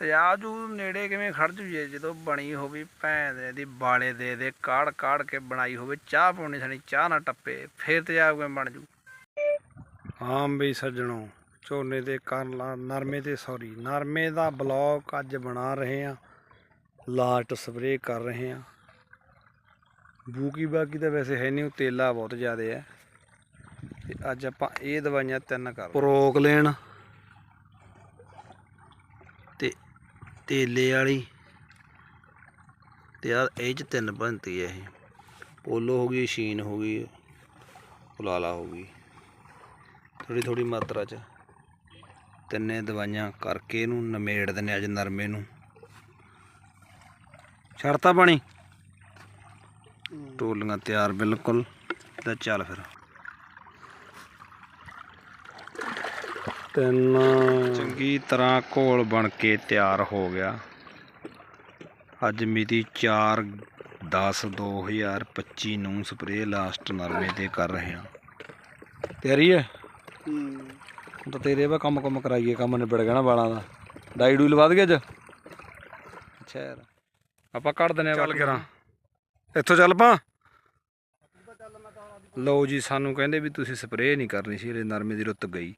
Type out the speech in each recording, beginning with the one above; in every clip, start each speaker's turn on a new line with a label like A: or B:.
A: ਤੇਜ਼ਾਬ ਜੂ ਨੇੜੇ ਕਿਵੇਂ ਖੜ ਜੂ ਜੇ? ਜਦੋਂ ਬਣੀ ਹੋਵੇ ਭੈਣ ਦੇ ਦੀ ਬਾਲੇ ਦੇ ਦੇ ਕਾੜ ਕਾੜ ਕੇ ਬਣਾਈ ਹੋਵੇ ਚਾਹ ਪਾਉਣੀ ਸਣੀ ਚਾਹ ਨਾ ਟੱਪੇ ਫੇਰ ਤੇਜ਼ਾਬ ਕਿਵੇਂ ਬਣ ਜੂ? ਹਾਂ ਬਈ ਸੱਜਣੋ ਝੋਨੇ ਦੇ ਕਰਨ ਲਾ ਨਰਮੇ ਤੇ ਸੌਰੀ ਨਰਮੇ ਦਾ ਬਲੌਕ ਅੱਜ ਬਣਾ ਰਹੇ ਆ ਲਾਟ ਸਪਰੇਅ ਕਰ ਰਹੇ ਆ ਬੂਕੀ ਬਾਕੀ ਤਾਂ ਵੈਸੇ ਹੈ ਨਹੀਂ ਉਹ ਤੇਲਾ ਬਹੁਤ ਜ਼ਿਆਦਾ ਹੈ। ਤੇ ਅੱਜ ਆਪਾਂ ਇਹ ਦਵਾਈਆਂ ਤਿੰਨ ਕਰ ਪ੍ਰੋਕ ਲੈਣ ਤੇ ਤੇਲੇ ਵਾਲੀ। ਤੇ ਆ ਇਹ ਚ ਤਿੰਨ ਬਣਤੀ ਹੈ ਇਹ। ਪੋਲੋ ਹੋ ਗਈ ਸ਼ੀਨ ਹੋ ਗਈ ਉਲਾਲਾ ਹੋ ਗਈ। ਥੋੜੀ ਥੋੜੀ ਮਾਤਰਾ ਚ। ਤਿੰਨੇ ਦਵਾਈਆਂ ਕਰਕੇ ਇਹਨੂੰ ਨਮੇੜ ਦਿੰਨੇ ਅੱਜ ਨਰਮੇ ਨੂੰ। ਛੜਤਾ ਪਾਣੀ? ਟੋਲੀਆਂ ਤਿਆਰ ਬਿਲਕੁਲ। ਤੇ ਚੱਲ ਫਿਰ। ਤਿੰਨ। ਚੰਗੀ ਤਰ੍ਹਾਂ ਘੋਲ ਬਣ ਕੇ ਤਿਆਰ ਹੋ ਗਿਆ। ਅੱਜ ਮਿਤੀ 4 10 2025 ਨੂੰ ਸਪਰੇਅ ਲਾਸਟ ਨਰਮੇ ਤੇ ਕਰ ਰਹੇ ਹਾਂ। ਤਿਆਰੀ ਹੈ? ਹੁਣ ਤਾਂ ਤੇਰੇ ਵਾ ਕੰਮ ਕੰਮ ਕਰਾਈਏ ਕੰਮ ਨਿਬੜ ਗਿਆ ਨਾ ਵਾਲਾਂ ਦਾ। ਡਾਈ ਡੂਲ ਵਧ ਗਿਆ ਅੱਜ? ਅੱਛਾ ਯਾਰ। ਆਪਾਂ ਕੱਢ ਦਨੇ ਚੱਲ ਕਰਾਂ। ਇੱਥੋਂ ਚੱਲ ਪਾ। ਲਓ ਜੀ ਸਾਨੂੰ ਕਹਿੰਦੇ ਵੀ ਤੁਸੀਂ ਸਪਰੇਅ ਨਹੀਂ ਕਰਨੀ ਸੀ ਇਹਦੇ ਨਰਮੇ ਦੀ ਰੁੱਤ ਗਈ।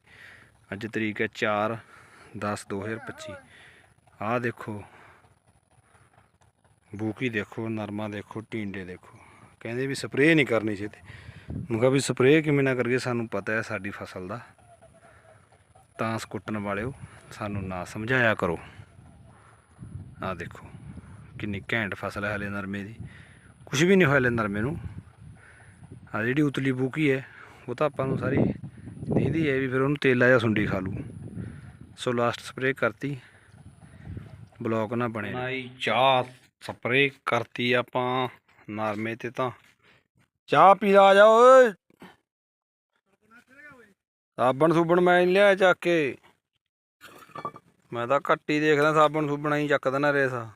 A: ਅੱਜ ਤਰੀਕ ਹੈ 4 10 2025 ਆਹ ਦੇਖੋ। ਬੂਕੀ ਦੇਖੋ, ਨਰਮਾ ਦੇਖੋ, ਟੀਂਡੇ ਦੇਖੋ। ਕਹਿੰਦੇ ਵੀ ਸਪਰੇਅ ਨਹੀਂ ਕਰਨੀ ਸੀ ਤੇ ਮੈਂ ਕਿਹਾ ਵੀ ਸਪਰੇਅ ਕਿਵੇਂ ਨਾ ਕਰੀਏ, ਸਾਨੂੰ ਪਤਾ ਹੈ ਸਾਡੀ ਫਸਲ ਦਾ। ਤਾਂ ਕੁੱਟਣ ਵਾਲਿਓ, ਸਾਨੂੰ ਨਾ ਸਮਝਾਇਆ ਕਰੋ। ਆਹ ਦੇਖੋ। ਕਿੰਨੀ ਘੈਂਟ ਫਸਲ ਹੈ ਹਲੇ ਨਰਮੇ ਦੀ। ਕੁਝ ਵੀ ਨਹੀਂ ਹੋਇਆ ਹਲੇ ਨਰਮੇ ਨੂੰ। ਆ ਜਿਹੜੀ ਉਤਲੀ ਬੂਕੀ ਹੈ, ਉਹ ਤਾਂ ਆਪਾਂ ਨੂੰ ਸਾਰੀ ਦੀਦੀ ਹੈ ਵੀ ਫਿਰ ਉਹਨੂੰ ਤੇਲਾ ਜਾਂ ਸੁੰਡੀ ਖਾ ਲੂ ਸੋ ਲਾਸਟ ਸਪਰੇ ਕਰਤੀ। ਬਲੌਕ ਨਾ ਬਣੇ ਨਾਈ ਚਾਹ ਸਪਰੇ ਕਰਤੀ ਆਪਾਂ, ਨਰਮੇ ਤੇ ਤਾਂ। ਚਾਹ ਪੀ ਆ ਜਾ ਓਏ। ਸਾਬਣ ਸੁਬਣ ਮੈਂ ਨੀ ਲਿਆ ਚੱਕ ਕੇ। ਮੈਂ ਤਾਂ ਘੱਟੀ ਦੇਖਦਾ ਸਾਬਣ ਸੁਬਣਾ ਹੀ ਚੱਕਦਾ ਨਾ ਰੇਸਾ।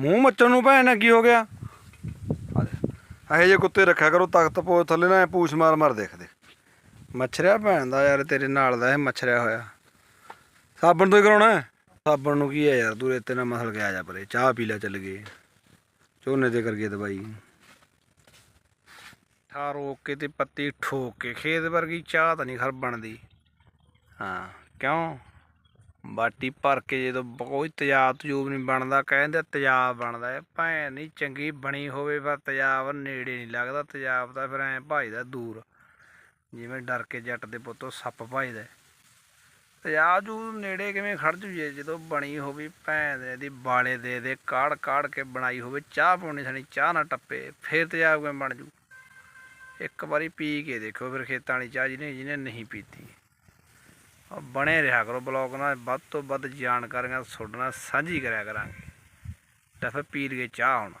A: ਮੂੰਹ ਮੱਚਣ ਨੂੰ ਭੈਣ, ਕੀ ਹੋ ਗਿਆ? ਇਹੋ ਜਿਹੇ ਕੁੱਤੇ ਰੱਖਿਆ ਕਰੋ ਤਖਤ ਪੋ ਥੱਲੇ ਨਾ ਪੂਛ ਮਾਰ ਮਾਰ ਦੇਖਦੇ ਮੱਛਰਿਆ ਭੈਣ ਦਾ ਯਾਰ ਤੇਰੇ ਨਾਲ ਦਾ ਇਹ ਮੱਛਰਿਆ ਹੋਇਆ। ਸਾਬਣ ਤੋਂ ਹੀ ਕਰਾਉਣਾ ਸਾਬਣ ਨੂੰ ਕੀ ਹੈ ਯਾਰ, ਤੂੰ ਰੇਤੇ ਨਾਲ ਮਸਲ ਕੇ ਆ ਜਾ ਪਰੇ, ਚਾਹ ਪੀ ਲੈ ਚੱਲ ਗਏ। ਝੋਨੇ ਤੇ ਗਏ ਦਵਾਈ। ਠਾ ਰੋਕ ਕੇ ਤੇ ਪੱਤੀ ਠੋਕ ਕੇ, ਖੇਤ ਵਰਗੀ ਚਾਹ ਤਾਂ ਨਹੀਂ ਖਰ ਬਣਦੀ। ਹਾਂ, ਕਿਉਂ? ਬਾਟੀ ਭਰ ਕੇ ਜਦੋਂ ਕੋਈ ਤਜਾਬ ਤਜੂਬ ਨਹੀਂ ਬਣਦਾ, ਕਹਿੰਦੇ ਤਜਾਬ ਬਣਦਾ ਹੈ। ਭੈਣ ਨਹੀਂ ਚੰਗੀ ਬਣੀ ਹੋਵੇ ਪਰ ਤਜਾਬ ਨੇੜੇ ਨਹੀਂ ਲੱਗਦਾ। ਤਜਾਬ ਤਾਂ ਫਿਰ ਐਂ ਭਜਦਾ ਦੂਰ। ਜਿਵੇਂ ਡਰ ਕੇ ਜੱਟ ਦੇ ਪੁੱਤੋਂ ਸੱਪ ਭਜਦਾ ਤਜਾਬ ਤੇਜ਼ਾਬ ਜੂ ਨੇੜੇ ਕਿਵੇਂ ਖੜ ਜੂ ਜੇ ਜਦੋਂ ਬਣੀ ਹੋਵੇ? ਭੈਣ ਦੇ ਦੀ ਬਾਲੇ ਦੇ ਦੇ ਕਾੜ ਕਾੜ ਕੇ ਬਣਾਈ ਹੋਵੇ। ਚਾਹ ਪਾਉਣੀ ਸਣੀ, ਚਾਹ ਨਾ ਟੱਪੇ, ਫੇਰ ਤਜਾਬ ਕਿਵੇਂ ਬਣ ਜੂ? ਇੱਕ ਵਾਰੀ ਪੀ ਕੇ ਦੇਖੋ ਫਿਰ ਖੇਤਾਂ ਵਾਲੀ ਚਾਹ ਜਿਹਨੇ ਜਿਹਨੇ ਨਹੀਂ ਪੀਤੀ। ਬਣੇ ਰਿਹਾ ਕਰੋ ਬਲੌਗ ਨਾਲ, ਵੱਧ ਤੋਂ ਵੱਧ ਜਾਣਕਾਰੀਆਂ ਤੁਹਾਡੇ ਨਾਲ ਸਾਂਝੀ ਕਰਿਆ ਕਰਾਂਗੇ। ਤਾਂ ਫਿਰ ਪੀ ਲਈਏ ਚਾਹ ਹੁਣ।